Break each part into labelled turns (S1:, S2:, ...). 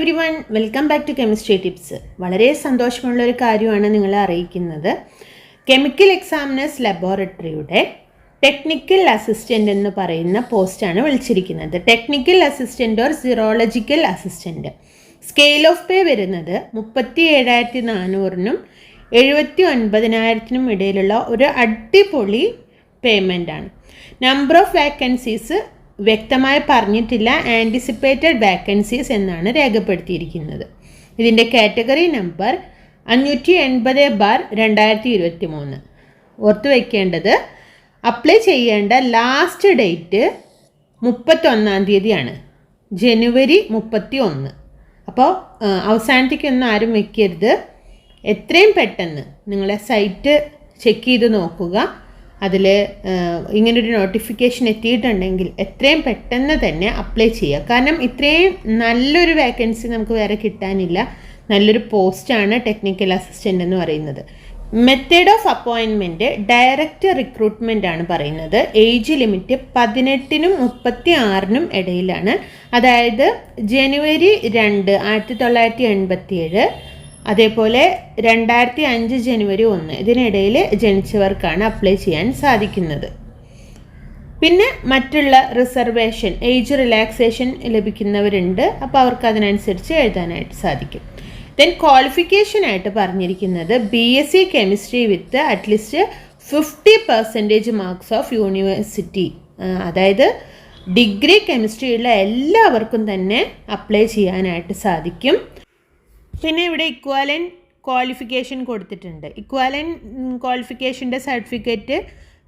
S1: Everyone welcome back to chemistry tips വളരെ സന്തോഷമുള്ള ഒരു കാര്യമാണ് നിങ്ങളെ അറിയിക്കുന്നത്. കെമിക്കൽ എക്സാമിനേഴ്സ് ലബോറട്ടറിയുടെ ടെക്നിക്കൽ അസിസ്റ്റന്റ് എന്ന് പറയുന്ന പോസ്റ്റാണ് വിളിച്ചിരിക്കുന്നത്. Technical assistant or serological assistant scale of pay വരുന്നത് മുപ്പത്തി ഏഴായിരത്തി നാനൂറിനും എഴുപത്തി ഒൻപതിനായിരത്തിനും ഇടയിലുള്ള ഒരു അടിപൊളി പേയ്മെന്റ് ആണ്. നമ്പർ ഓഫ് വാക്കൻസീസ് വ്യക്തമായി പറഞ്ഞിട്ടില്ല ആന്റിസിപ്പേറ്റഡ് വാക്കൻസീസ് എന്നാണ് രേഖപ്പെടുത്തിയിരിക്കുന്നത്. ഇതിന്റെ കാറ്റഗറി നമ്പർ അഞ്ഞൂറ്റി എൺപത് ബാർ രണ്ടായിരത്തി ഇരുപത്തി മൂന്ന് ഓർത്ത് വയ്ക്കേണ്ടത് അപ്ലൈ ചെയ്യേണ്ട ലാസ്റ്റ് ഡേറ്റ് മുപ്പത്തൊന്നാം തീയതിയാണ്. ജനുവരി മുപ്പത്തി ഒന്ന് അപ്പോൾ അവസാനത്തേക്കൊന്നും ആരും വെക്കരുത്. എത്രയും പെട്ടെന്ന് നിങ്ങളെ സൈറ്റ് ചെക്ക് ചെയ്ത് നോക്കുക. അതിൽ ഇങ്ങനൊരു നോട്ടിഫിക്കേഷൻ എത്തിയിട്ടുണ്ടെങ്കിൽ എത്രയും പെട്ടെന്ന് തന്നെ അപ്ലൈ ചെയ്യുക. കാരണം ഇത്രയും നല്ലൊരു വേക്കൻസി നമുക്ക് വേറെ കിട്ടാനില്ല. നല്ലൊരു പോസ്റ്റാണ് ടെക്നിക്കൽ അസിസ്റ്റന്റ് എന്ന് പറയുന്നത്. മെത്തേഡ് ഓഫ് അപ്പോയിൻമെന്റ് ഡയറക്റ്റ് റിക്രൂട്ട്മെന്റ് ആണ് പറയുന്നത്. ഏജ് ലിമിറ്റ് പതിനെട്ടിനും മുപ്പത്തി ആറിനും ഇടയിലാണ്. അതായത് ജനുവരി രണ്ട് ആയിരത്തി തൊള്ളായിരത്തി എൺപത്തി ഏഴ് അതേപോലെ രണ്ടായിരത്തി അഞ്ച് ജനുവരി ഒന്ന് ഇതിനിടയിൽ ജനിച്ചവർക്കാണ് അപ്ലൈ ചെയ്യാൻ സാധിക്കുന്നത്. പിന്നെ മറ്റുള്ള റിസർവേഷൻ ഏജ് റിലാക്സേഷൻ ലഭിക്കുന്നവരുണ്ട്. അപ്പോൾ അവർക്ക് അതിനനുസരിച്ച് എഴുതാനായിട്ട് സാധിക്കും. ദെൻ ക്വാളിഫിക്കേഷൻ ആയിട്ട് പറഞ്ഞിരിക്കുന്നത് B S C chemistry with at least fifty percentage marks of university അതായത് ഡിഗ്രി കെമിസ്ട്രിയുള്ള എല്ലാവർക്കും തന്നെ അപ്ലൈ ചെയ്യാനായിട്ട് സാധിക്കും. പിന്നെ ഇവിടെ ഇക്വാലൻ ക്വാളിഫിക്കേഷൻ കൊടുത്തിട്ടുണ്ട്. ഇക്വാലൻ ക്വാളിഫിക്കേഷന്റെ സർട്ടിഫിക്കറ്റ്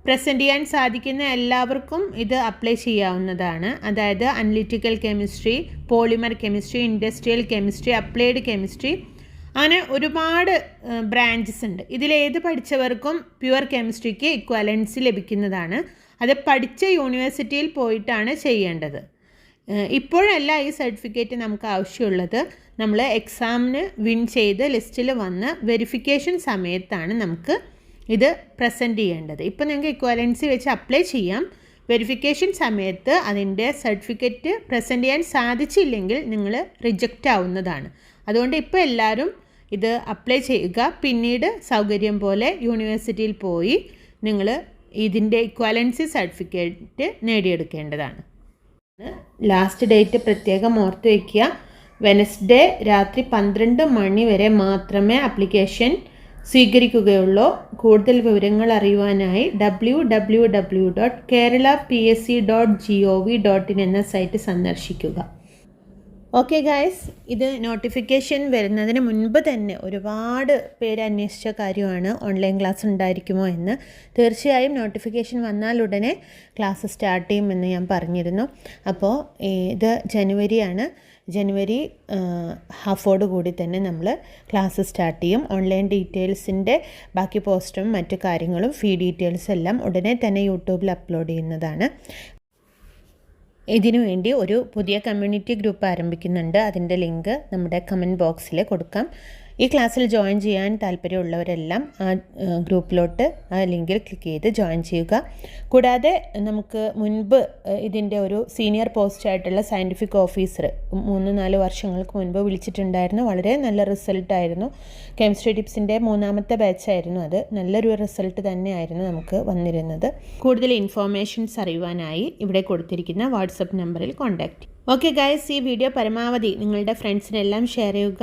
S1: പ്രസന്റ് ചെയ്യാൻ സാധിക്കുന്ന എല്ലാവർക്കും ഇത് അപ്ലൈ ചെയ്യാവുന്നതാണ്. അതായത് analytical chemistry polymer chemistry industrial chemistry applied chemistry അങ്ങനെ ഒരുപാട് ബ്രാഞ്ചസ് ഉണ്ട്. ഇതിലേത് പഠിച്ചവർക്കും പ്യുവർ കെമിസ്ട്രിക്ക് ഇക്വാലൻസി ലഭിക്കുന്നതാണ്. അത് പഠിച്ച യൂണിവേഴ്സിറ്റിയിൽ പോയിട്ടാണ് ചെയ്യേണ്ടത്. ഇപ്പോഴല്ല ഈ സർട്ടിഫിക്കറ്റ് നമുക്ക് ആവശ്യമുള്ളത്. നമ്മൾ എക്സാമിന് വിൻ ചെയ്ത് ലിസ്റ്റിൽ വന്ന് വെരിഫിക്കേഷൻ സമയത്താണ് നമുക്ക് ഇത് പ്രസന്റ് ചെയ്യേണ്ടത്. ഇപ്പോൾ നിങ്ങൾക്ക് ഇക്വാലൻസി വെച്ച് അപ്ലൈ ചെയ്യാം. വെരിഫിക്കേഷൻ സമയത്ത് അതിന്റെ സർട്ടിഫിക്കറ്റ് പ്രസന്റ് ചെയ്യാൻ സാധിച്ചില്ലെങ്കിൽ നിങ്ങൾ റിജക്റ്റ് ആവുന്നതാണ്. അതുകൊണ്ട് ഇപ്പോൾ എല്ലാവരും ഇത് അപ്ലൈ ചെയ്യുക. പിന്നീട് സൗകര്യം പോലെ യൂണിവേഴ്സിറ്റിയിൽ പോയി നിങ്ങൾ ഇതിന്റെ ഇക്വാലൻസി സർട്ടിഫിക്കറ്റ് നേടിയെടുക്കേണ്ടതാണ്. ലാസ്റ്റ് ഡേറ്റ് പ്രത്യേകം ഓർത്ത് വയ്ക്കുക വെനസ്ഡേ രാത്രി പന്ത്രണ്ട് മണി വരെ മാത്രമേ അപ്ലിക്കേഷൻ സ്വീകരിക്കുകയുള്ളൂ. കൂടുതൽ വിവരങ്ങൾ അറിയുവാനായി W W W dot Kerala P S C dot G O V dot in എന്ന സൈറ്റ് സന്ദർശിക്കുക. ഓക്കെ ഗായ്സ് ഇത് നോട്ടിഫിക്കേഷൻ വരുന്നതിന് മുൻപ് തന്നെ ഒരുപാട് പേര് അന്വേഷിച്ച കാര്യമാണ്. ഓൺലൈൻ ക്ലാസ് ഉണ്ടായിരിക്കുമോ എന്ന്. തീർച്ചയായും നോട്ടിഫിക്കേഷൻ വന്നാലുടനെ ക്ലാസ് സ്റ്റാർട്ട് ചെയ്യുമെന്ന് ഞാൻ പറഞ്ഞിരുന്നു. അപ്പോൾ ഇത് ജനുവരിയാണ്. ജനുവരി ഹാഫോട് കൂടി തന്നെ നമ്മൾ ക്ലാസ് സ്റ്റാർട്ട് ചെയ്യും. ഓൺലൈൻ ഡീറ്റെയിൽസിന്റെ ബാക്കി പോസ്റ്റും മറ്റു കാര്യങ്ങളും ഫീ ഡീറ്റെയിൽസ് എല്ലാം ഉടനെ തന്നെ യൂട്യൂബിൽ അപ്ലോഡ് ചെയ്യുന്നതാണ്. ഇതിനു വേണ്ടി ഒരു പുതിയ കമ്മ്യൂണിറ്റി ഗ്രൂപ്പ് ആരംഭിക്കുന്നുണ്ട്. അതിന്റെ ലിങ്ക് നമ്മുടെ കമന്റ് ബോക്സിൽ കൊടുക്കാം. ഈ ക്ലാസ്സിൽ ജോയിൻ ചെയ്യാൻ താല്പര്യമുള്ളവരെല്ലാം ആ ഗ്രൂപ്പിലോട്ട് ആ ലിങ്കിൽ ക്ലിക്ക് ചെയ്ത് ജോയിൻ ചെയ്യുക. കൂടാതെ നമുക്ക് മുൻപ് ഇതിന്റെ ഒരു സീനിയർ പോസ്റ്റ് ആയിട്ടുള്ള സയന്റിഫിക് ഓഫീസർ മൂന്ന് നാല് വർഷങ്ങൾക്ക് മുൻപ് വിളിച്ചിട്ടുണ്ടായിരുന്നു. വളരെ നല്ല റിസൾട്ടായിരുന്നു കെമിസ്ട്രി ടിപ്സിന്റെ മൂന്നാമത്തെ ബാച്ചായിരുന്നു അത്. നല്ലൊരു റിസൾട്ട് തന്നെയായിരുന്നു നമുക്ക് വന്നിരുന്നത്. കൂടുതൽ ഇൻഫോർമേഷൻസ് അറിയുവാനായി ഇവിടെ കൊടുത്തിരിക്കുന്ന വാട്സപ്പ് നമ്പറിൽ കോൺടാക്റ്റ് ഓക്കെ ഗൈസ് ഈ വീഡിയോ പരമാവധി നിങ്ങളുടെ ഫ്രണ്ട്സിനെല്ലാം ഷെയർ ചെയ്യുക.